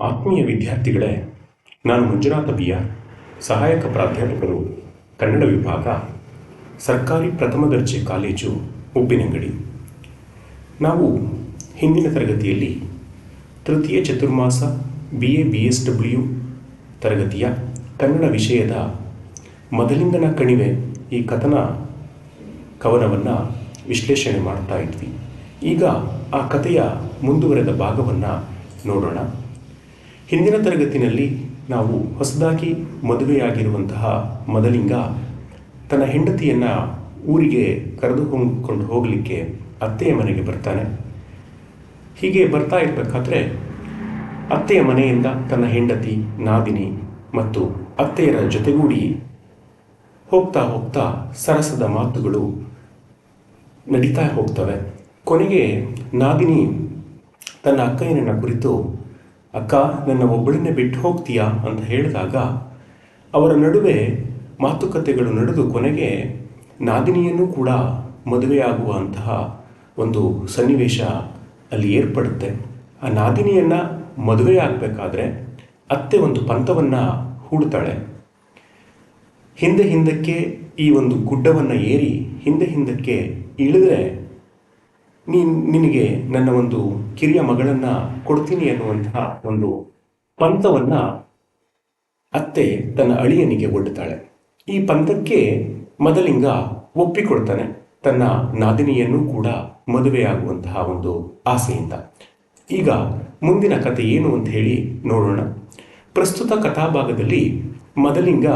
ಆತ್ಮೀಯ ವಿದ್ಯಾರ್ಥಿಗಳೇ, ನಾನು ಮಂಜುನಾಥ ಬಿಯ, ಸಹಾಯಕ ಪ್ರಾಧ್ಯಾಪಕರು, ಕನ್ನಡ ವಿಭಾಗ, ಸರ್ಕಾರಿ ಪ್ರಥಮ ದರ್ಜೆ ಕಾಲೇಜು ಉಬ್ಬಿನಂಗಡಿ ನಾವು ಹಿಂದಿನ ತರಗತಿಯಲ್ಲಿ ತೃತೀಯ Chaturmasa B A B S W ತರಗತಿಯ ಕನ್ನಡ ವಿಷಯದ ಮೊದಲಿಂದನ ಕಣಿವೆ ಈ ಕಥನ ಕವನವನ್ನು ವಿಶ್ಲೇಷಣೆ ಮಾಡ್ತಾ ಇದ್ವಿ. ಈಗ ಆ ಕಥೆಯ ಮುಂದುವರೆದ ಭಾಗವನ್ನು ನೋಡೋಣ. ಹಿಂದಿನ ತರಗತಿನಲ್ಲಿ ನಾವು ಹೊಸದಾಗಿ ಮದುವೆಯಾಗಿರುವಂತಹ ಮದಲಿಂಗ ತನ್ನ ಹೆಂಡತಿಯನ್ನು ಊರಿಗೆ ಕರೆದುಕೊಂಡು ಹೋಗಲಿಕ್ಕೆ ಅತ್ತೆಯ ಮನೆಗೆ ಬರ್ತಾನೆ. ಹೀಗೆ ಬರ್ತಾ ಇರಬೇಕಾದ್ರೆ ಅತ್ತೆಯ ಮನೆಯಿಂದ ತನ್ನ ಹೆಂಡತಿ ನಾದಿನಿ ಮತ್ತು ಅತ್ತೆಯರ ಜೊತೆಗೂಡಿ ಹೋಗ್ತಾ ಹೋಗ್ತಾ ಸರಸದ ಮಾತುಗಳು ನಡೀತಾ ಹೋಗ್ತವೆ. ಕೊನೆಗೆ ನಾದಿನಿ ತನ್ನ ಅಕ್ಕಯ್ಯನನ್ನು ಕುರಿತು ಅಕ್ಕ, ನನ್ನ ಒಬ್ಬಳನ್ನೇ ಬಿಟ್ಟು ಹೋಗ್ತೀಯಾ ಅಂತ ಹೇಳಿದಾಗ, ಅವರ ನಡುವೆ ಮಾತುಕತೆಗಳು ನಡೆದು ಕೊನೆಗೆ ನಾದಿನಿಯನ್ನು ಕೂಡ ಮದುವೆಯಾಗುವಂತಹ ಒಂದು ಸನ್ನಿವೇಶ ಅಲ್ಲಿ ಏರ್ಪಡುತ್ತೆ. ಆ ನಾದಿನಿಯನ್ನು ಮದುವೆ ಆಗಬೇಕಾದ್ರೆ ಅತ್ತೆ ಒಂದು ಪಂಥವನ್ನು ಹೂಡ್ತಾಳೆ. ಹಿಂದೆ ಹಿಂದಕ್ಕೆ ಈ ಒಂದು ಗುಡ್ಡವನ್ನು ಏರಿ ಹಿಂದೆ ಹಿಂದಕ್ಕೆ ಇಳಿದ್ರೆ ನೀನು, ನಿನಗೆ ನನ್ನ ಒಂದು ಕಿರಿಯ ಮಗಳನ್ನ ಕೊಡ್ತೀನಿ ಅನ್ನುವಂತಹ ಒಂದು ಪಂಥವನ್ನ ಅತ್ತೆ ತನ್ನ ಅಳಿಯನಿಗೆ ಒಡ್ಡುತ್ತಾಳೆ ಈ ಪಂಥಕ್ಕೆ ಮದಲಿಂಗ ಒಪ್ಪಿಕೊಡ್ತಾನೆ. ತನ್ನ ನಾದಿನಿಯನ್ನು ಕೂಡ ಮದುವೆಯಾಗುವಂತಹ ಒಂದು ಆಸೆಯಿಂದ. ಈಗ ಮುಂದಿನ ಕತೆ ಏನು ಅಂತ ಹೇಳಿ ನೋಡೋಣ. ಪ್ರಸ್ತುತ ಕಥಾಭಾಗದಲ್ಲಿ ಮದಲಿಂಗ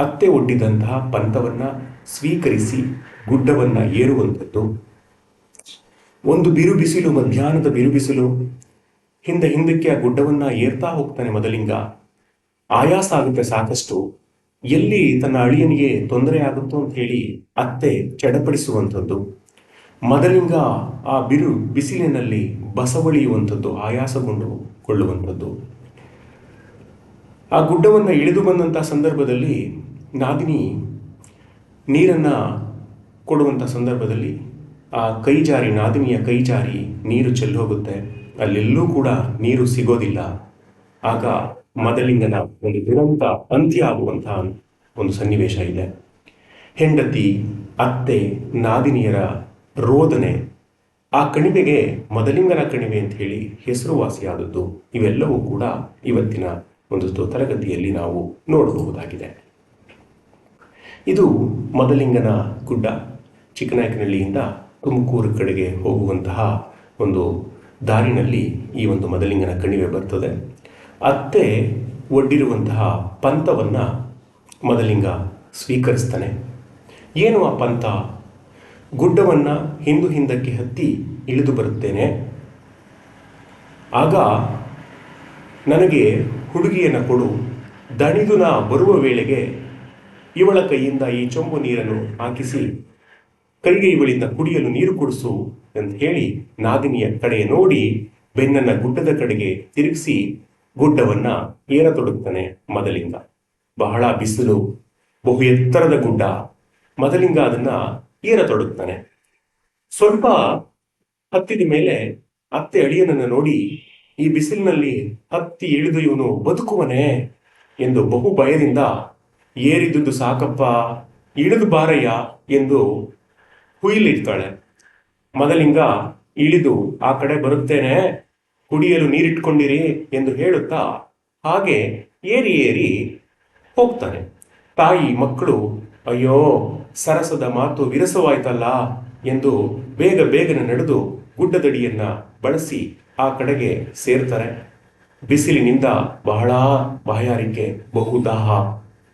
ಅತ್ತೆ ಒಡ್ಡಿದಂತಹ ಪಂಥವನ್ನು ಸ್ವೀಕರಿಸಿ ಗುಡ್ಡವನ್ನ ಏರುವಂಥದ್ದು. ಒಂದು ಬಿರು ಬಿಸಿಲು ಮಧ್ಯಾಹ್ನದ ಬಿರು ಬಿಸಿಲು. ಹಿಂದೆ ಹಿಂದಕ್ಕೆ ಆ ಗುಡ್ಡವನ್ನ ಏರ್ತಾ ಹೋಗ್ತಾನೆ ಮದಲಿಂಗ. ಆಯಾಸ ಆಗುತ್ತೆ ಸಾಕಷ್ಟು. ಎಲ್ಲಿ ತನ್ನ ಅಳಿಯನಿಗೆ ತೊಂದರೆ ಆಗುತ್ತೋ ಅಂತ ಹೇಳಿ ಅತ್ತೆ ಚಡಪಡಿಸುವಂಥದ್ದು. ಮದಲಿಂಗ ಆ ಬಿರು ಬಿಸಿಲಿನಲ್ಲಿ ಬಸವಳಿಯುವಂಥದ್ದು ಆಯಾಸಗೊಂಡು ಕೊಳ್ಳುವಂಥದ್ದು ಆ ಗುಡ್ಡವನ್ನು ಇಳಿದು ಬಂದಂಥ ಸಂದರ್ಭದಲ್ಲಿ ನಾದಿನಿ ನೀರನ್ನು ಕೊಡುವಂಥ ಸಂದರ್ಭದಲ್ಲಿ ಆ ಕೈ ಜಾರಿ ನಾದಿನಿಯ ಕೈ ಜಾರಿ ನೀರು ಚೆಲ್ಲೋಗುತ್ತೆ. ಅಲ್ಲೆಲ್ಲೂ ಕೂಡ ನೀರು ಸಿಗೋದಿಲ್ಲ. ಆಗ ಮದಲಿಂಗನ ಒಂದು ದುರಂತ ಅಂತ್ಯ ಆಗುವಂತಹ ಒಂದು ಸನ್ನಿವೇಶ ಇದೆ. ಹೆಂಡತಿ, ಅತ್ತೆ, ನಾದಿನಿಯರ ರೋದನೆ ಆ ಕಣಿವೆಗೆ, ಮದಲಿಂಗನ ಕಣಿವೆ ಅಂತ ಹೇಳಿ ಹೆಸರುವಾಸಿಯಾದದ್ದು. ಇವೆಲ್ಲವೂ ಕೂಡ ಇವತ್ತಿನ ಒಂದು ತರಗತಿಯಲ್ಲಿ ನಾವು ನೋಡಬಹುದಾಗಿದೆ. ಇದು ಮದಲಿಂಗನ ಗುಡ್ಡ ಚಿಕ್ಕನಾಯಕನಹಳ್ಳಿಯಿಂದ ತುಮಕೂರು ಕಡೆಗೆ ಹೋಗುವಂತಹ ಒಂದು ದಾರಿನಲ್ಲಿ ಈ ಒಂದು ಮದಲಿಂಗನ ಕಣಿವೆ ಬರ್ತದೆ. ಅತ್ತೆ ಒಡ್ಡಿರುವಂತಹ ಪಂಥವನ್ನು ಮದಲಿಂಗ ಸ್ವೀಕರಿಸ್ತಾನೆ. ಏನು ಆ ಪಂಥ? ಗುಡ್ಡವನ್ನು ಹಿಂದು ಹಿಂದಕ್ಕೆ ಹತ್ತಿ ಇಳಿದು ಬರುತ್ತೇನೆ. ಆಗ ನನಗೆ ಹುಡುಗಿಯನ್ನು ಕೊಡು. ದಣಿದು ನಾ ಬರುವ ವೇಳೆಗೆ ಇವಳ ಕೈಯಿಂದ ಈ ಚೊಂಬು ನೀರನ್ನು ಹಾಕಿಸಿ ಕೈಗೆ ಇವಳಿಂದ ಕುಡಿಯಲು ನೀರು ಕುಡಿಸು ಅಂತ ಹೇಳಿ ನಾದಿನಿಯ ಕಡೆ ನೋಡಿ ಬೆನ್ನನ್ನ ಗುಡ್ಡದ ಕಡೆಗೆ ತಿರುಗಿಸಿ ಗುಡ್ಡವನ್ನ ಏರತೊಡಗ್ತಾನೆ ಮದಲಿಂಗ. ಬಹಳ ಬಿಸಿಲು, ಬಹು ಎತ್ತರದ ಗುಡ್ಡ. ಮದಲಿಂಗ ಅದನ್ನ ಏರತೊಡಗ್ತಾನೆ ಸ್ವಲ್ಪ ಹತ್ತಿದ ಮೇಲೆ ಅತ್ತೆ ಅಳಿಯನನ್ನ ನೋಡಿ, ಈ ಬಿಸಿಲಿನಲ್ಲಿ ಹತ್ತಿ ಇಳಿದು ಇವನು ಬದುಕುವನೇ ಎಂದು ಬಹು ಭಯದಿಂದ ಏರಿದ್ದುದು ಸಾಕಪ್ಪ, ಇಳಿದು ಬಾರಯ್ಯ ಎಂದು ಹುಯಿಲಿಡ್ತಾಳೆ. ಮದಲಿಂಗ ಇಳಿದು ಆ ಕಡೆ ಬರುತ್ತೇನೆ, ಕುಡಿಯಲು ನೀರಿಟ್ಕೊಂಡಿರಿ ಎಂದು ಹೇಳುತ್ತಾ ಹಾಗೆ ಏರಿ ಏರಿ ಹೋಗ್ತಾನೆ. ತಾಯಿ, ಮಕ್ಕಳು, ಅಯ್ಯೋ, ಸರಸದ ಮಾತು ವಿರಸವಾಯ್ತಲ್ಲ ಎಂದು ಬೇಗ ಬೇಗನೆ ನಡೆದು ಗುಡ್ಡದಡಿಯನ್ನ ಬಳಸಿ ಆ ಕಡೆಗೆ ಸೇರ್ತಾರೆ. ಬಿಸಿಲಿನಿಂದ ಬಹಳ ಬಾಯಾರಿಕೆ, ಬಹುದಾಹ.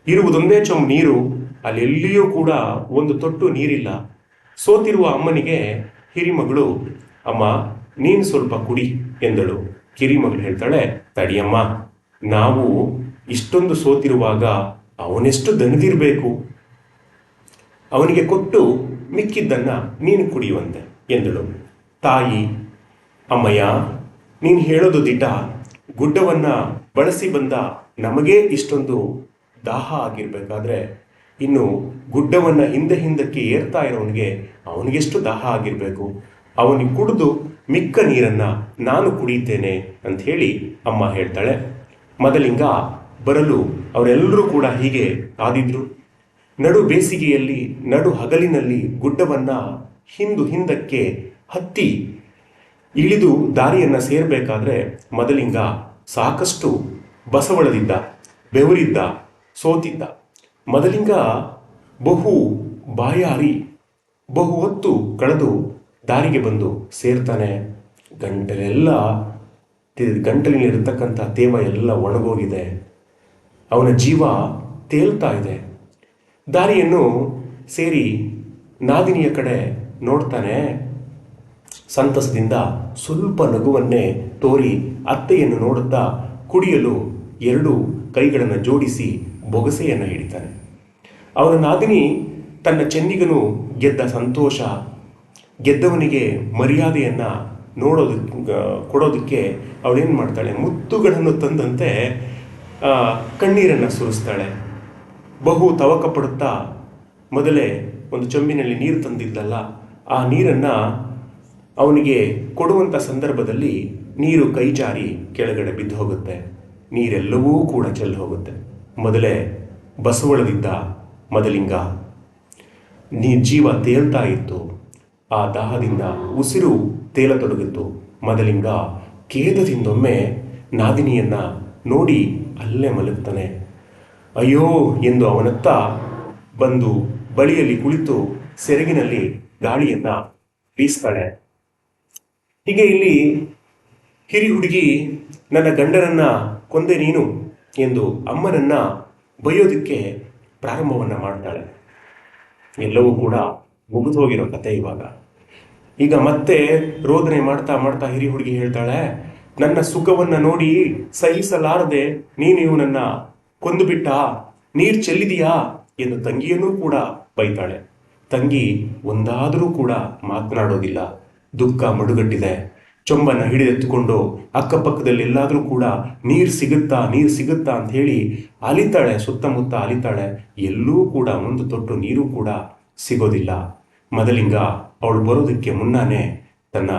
ಇರುವುದೊಂದೇ ಚೊಂಬು ನೀರು, ಅಲ್ಲೆಲ್ಲಿಯೂ ಕೂಡ ಒಂದು ತೊಟ್ಟು ನೀರಿಲ್ಲ. ಸೋತಿರುವ ಅಮ್ಮನಿಗೆ, ಹಿರಿಮಗಳು, ಅಮ್ಮ, ನೀನು ಸ್ವಲ್ಪ ಕುಡಿ ಎಂದಳು. ಕಿರಿಮಗಳು ಹೇಳ್ತಾಳೆ, ತಡಿಯಮ್ಮ, ನಾವು ಇಷ್ಟೊಂದು ಸೋತಿರುವಾಗ ಅವನೆಷ್ಟು ದಣಿದಿರಬೇಕು. ಅವನಿಗೆ ಕೊಟ್ಟು ಮಿಕ್ಕಿದ್ದನ್ನ ನೀನು ಕುಡಿಯುವಂತೆ ಎಂದಳು. ತಾಯಿ, ಅಮ್ಮಯ್ಯ, ನೀನು ಹೇಳೋದು ದಿಟ ಗುಡ್ಡವನ್ನ ಬಳಸಿ ಬಂದ ನಮಗೇ ಇಷ್ಟೊಂದು ದಾಹ ಆಗಿರ್ಬೇಕಾದ್ರೆ ಇನ್ನು ಗುಡ್ಡವನ್ನು ಹಿಂದೆ ಹಿಂದಕ್ಕೆ ಏರ್ತಾ ಇರೋನಿಗೆ ಅವನಿಗೆಷ್ಟು ದಾಹ ಆಗಿರಬೇಕು. ಅವನಿಗೆ ಕುಡಿದು ಮಿಕ್ಕ ನೀರನ್ನು ನಾನು ಕುಡಿಯುತ್ತೇನೆ ಅಂತ ಹೇಳಿ ಅಮ್ಮ ಹೇಳ್ತಾಳೆ. ಮದಲಿಂಗ ಬರಲು ಅವರೆಲ್ಲರೂ ಕೂಡ ಹೀಗೆ ಕಾದಿದ್ರು ನಡು ಬೇಸಿಗೆಯಲ್ಲಿ, ನಡು ಹಗಲಿನಲ್ಲಿ ಗುಡ್ಡವನ್ನ ಹಿಂದು ಹಿಂದಕ್ಕೆ ಹತ್ತಿ ಇಳಿದು ದಾರಿಯನ್ನ ಸೇರಬೇಕಾದ್ರೆ ಮದಲಿಂಗ ಸಾಕಷ್ಟು ಬಸವಳದಿದ್ದ, ಬೆವರಿದ್ದ, ಸೋತಿದ್ದ. ಮದಲಿಂಗ ಬಹು ಬಾಯಾರಿ, ಬಹು ಹೊತ್ತು ಕಳೆದು ದಾರಿಗೆ ಬಂದು ಸೇರ್ತಾನೆ. ಗಂಟಲೆಲ್ಲ ಗಂಟಲಿನಲ್ಲಿರತಕ್ಕಂಥ ತೇವ ಎಲ್ಲ ಒಣಗೋಗಿದೆ. ಅವನ ಜೀವ ತೇಲ್ತಾ ಇದೆ. ದಾರಿಯನ್ನು ಸೇರಿ ನಾದಿನಿಯ ಕಡೆ ನೋಡ್ತಾನೆ. ಸಂತಸದಿಂದ ಸ್ವಲ್ಪ ನಗುವನ್ನೇ ತೋರಿ ಅತ್ತೆಯನ್ನು ನೋಡುತ್ತಾ ಕುಡಿಯಲು ಎರಡು ಕೈಗಳನ್ನು ಜೋಡಿಸಿ ಬೊಗಸೆಯನ್ನು ಹಿಡಿತಾನೆ. ಅವನ ನಾದಿನಿ ತನ್ನ ಚೆನ್ನಿಗನು ಗೆದ್ದ ಸಂತೋಷ, ಗೆದ್ದವನಿಗೆ ಮರ್ಯಾದೆಯನ್ನು ನೋಡೋದಕ್ಕೆ ಕೊಡೋದಕ್ಕೆ ಅವಳೇನು ಮಾಡ್ತಾಳೆ? ಮುತ್ತುಗಳನ್ನು ತಂದಂತೆ ಕಣ್ಣೀರನ್ನು ಸುರಿಸ್ತಾಳೆ. ಬಹು ತವಕ ಪಡುತ್ತಾ ಮೊದಲೇ ಒಂದು ಚೊಂಬಿನಲ್ಲಿ ನೀರು ತಂದಿದ್ದಲ್ಲ, ಆ ನೀರನ್ನು ಅವನಿಗೆ ಕೊಡುವಂಥ ಸಂದರ್ಭದಲ್ಲಿ ನೀರು ಕೈ ಜಾರಿ ಕೆಳಗಡೆ ಬಿದ್ದು ಹೋಗುತ್ತೆ. ನೀರೆಲ್ಲವೂ ಕೂಡ ಚೆಲ್ಲಿ ಹೋಗುತ್ತೆ. ಮೊದಲೇ ಬಸವಳದಿದ್ದ ಮದಲಿಂಗ. ನೀ ಜೀವ ತೇಲ್ತಾ ಇತ್ತು. ಆ ದಾಹದಿಂದ ಉಸಿರು ತೇಲತೊಡಗಿತ್ತು ಮದಲಿಂಗ ಖೇದದಿಂದೊಮ್ಮೆ ನಾದಿನಿಯನ್ನ ನೋಡಿ ಅಲ್ಲೇ ಮಲಗುತ್ತಾನೆ ಅಯ್ಯೋ ಎಂದು ಅವನತ್ತ ಬಂದು ಬಳಿಯಲ್ಲಿ ಕುಳಿತು ಸೆರಗಿನಲ್ಲಿ ಗಾಳಿಯನ್ನ ಬೀಸ್ತಾಳೆ. ಹೀಗೆ ಇಲ್ಲಿ ಹಿರಿ ಹುಡುಗಿ ನನ್ನ ಗಂಡನನ್ನ ಕೊಂದೆ ನೀನು. ಎಂದು ಅಮ್ಮನನ್ನು ಬೈಯೋದಕ್ಕೆ ಪ್ರಾರಂಭವನ್ನು ಮಾಡ್ತಾಳೆ. ಎಲ್ಲವೂ ಕೂಡ ಮುಗಿದು ಹೋಗಿರೋ ಕತೆ ಇವಾಗ. ಈಗ ಮತ್ತೆ ರೋದನೆ ಮಾಡ್ತಾ ಮಾಡ್ತಾ ಹಿರಿ ಹುಡುಗಿ ಹೇಳ್ತಾಳೆ, ನನ್ನ ಸುಖವನ್ನು ನೋಡಿ ಸಹಿಸಲಾರದೆ ನೀನು ಇವನನ್ನ ಕೊಂದು ಬಿಟ್ಟ ನೀರ್ ಚೆಲ್ಲಿದೀಯಾ? ಎಂದು ತಂಗಿಯನ್ನೂ ಕೂಡ ಬೈತಾಳೆ. ತಂಗಿ ಒಂದಾದರೂ ಕೂಡ ಮಾತನಾಡೋದಿಲ್ಲ. ದುಃಖ ಮಡುಗಟ್ಟಿದೆ. ಚೊಂಬನ್ನ ಹಿಡಿದೆತ್ತುಕೊಂಡು ಅಕ್ಕಪಕ್ಕದಲ್ಲಿ ಎಲ್ಲಾದರೂ ಕೂಡ ನೀರು ಸಿಗುತ್ತಾ ನೀರು ಸಿಗುತ್ತಾ ಅಂತ ಹೇಳಿ ಅಲಿತಾಳೆ, ಸುತ್ತಮುತ್ತ ಅಲಿತಾಳೆ, ಎಲ್ಲೂ ಕೂಡ ಒಂದು ತೊಟ್ಟು ನೀರು ಕೂಡ ಸಿಗೋದಿಲ್ಲ. ಮದಲಿಂಗ ಅವಳು ಬರೋದಕ್ಕೆ ಮುನ್ನಾನೇ ತನ್ನ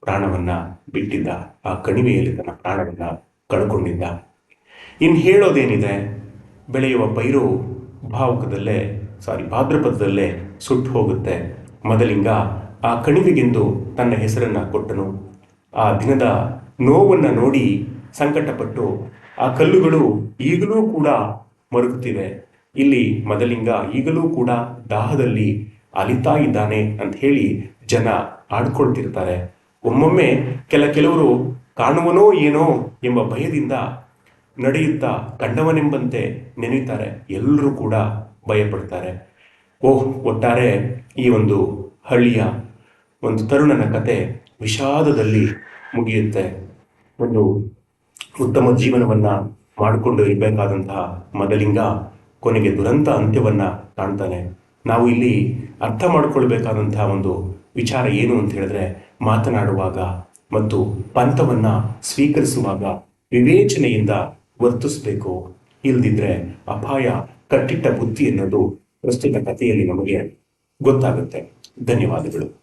ಪ್ರಾಣವನ್ನ ಬಿಟ್ಟಿದ್ದ. ಆ ಕಣಿವೆಯಲ್ಲಿ ತನ್ನ ಪ್ರಾಣವನ್ನ ಕಳ್ಕೊಂಡಿದ್ದ. ಇನ್ನು ಹೇಳೋದೇನಿದೆ? ಬೆಳೆಯುವ ಪೈರು ಭಾವುಕದಲ್ಲೇ, ಸಾರಿ, ಭಾದ್ರಪದದಲ್ಲೇ ಸುಟ್ಟು ಹೋಗುತ್ತೆ. ಮದಲಿಂಗ ಆ ಕಣಿವೆಗೆಂದು ತನ್ನ ಹೆಸರನ್ನ ಕೊಟ್ಟನು. ಆ ದಿನದ ನೋವನ್ನು ನೋಡಿ ಸಂಕಟಪಟ್ಟು ಆ ಕಲ್ಲುಗಳು ಈಗಲೂ ಕೂಡ ಮರುಗುತ್ತಿವೆ. ಇಲ್ಲಿ ಮದಲಿಂಗ ಈಗಲೂ ಕೂಡ ದಾಹದಲ್ಲಿ ಅಲಿತಾ ಇದ್ದಾನೆ ಅಂತ ಹೇಳಿ ಜನ ಆಡ್ಕೊಳ್ತಿರ್ತಾರೆ. ಒಮ್ಮೊಮ್ಮೆ ಕೆಲ ಕೆಲವರು ಕಾಣುವನೋ ಏನೋ ಎಂಬ ಭಯದಿಂದ ನಡೆಯುತ್ತಾ ಕಂಡವನೆಂಬಂತೆ ನೆನೆಯುತ್ತಾರೆ ಎಲ್ಲರೂ ಕೂಡ ಭಯಪಡ್ತಾರೆ. ಓಹ್, ಒಟ್ಟಾರೆ ಈ ಒಂದು ಹಳ್ಳಿಯ ಒಂದು ತರುಣನ ಕತೆ ವಿಷಾದದಲ್ಲಿ ಮುಗಿಯುತ್ತೆ. ಒಂದು ಉತ್ತಮ ಜೀವನವನ್ನ ಮಾಡಿಕೊಂಡು ಇರಬೇಕಾದಂತಹ ಮದಲಿಂಗ ಕೊನೆಗೆ ದುರಂತ ಅಂತ್ಯವನ್ನ ಕಾಣ್ತಾನೆ. ನಾವು ಇಲ್ಲಿ ಅರ್ಥ ಮಾಡಿಕೊಳ್ಬೇಕಾದಂತಹ ಒಂದು ವಿಚಾರ ಏನು ಅಂತ ಹೇಳಿದ್ರೆ ಮಾತನಾಡುವಾಗ ಮತ್ತು ಪಂಥವನ್ನ ಸ್ವೀಕರಿಸುವಾಗ ವಿವೇಚನೆಯಿಂದ ವರ್ತಿಸಬೇಕು. ಇಲ್ದಿದ್ರೆ ಅಪಾಯ ಕಟ್ಟಿಟ್ಟ ಬುದ್ಧಿ ಅನ್ನೋದು ಪ್ರಸ್ತುತ ಕಥೆಯಲ್ಲಿ ನಮಗೆ ಗೊತ್ತಾಗುತ್ತೆ. ಧನ್ಯವಾದಗಳು.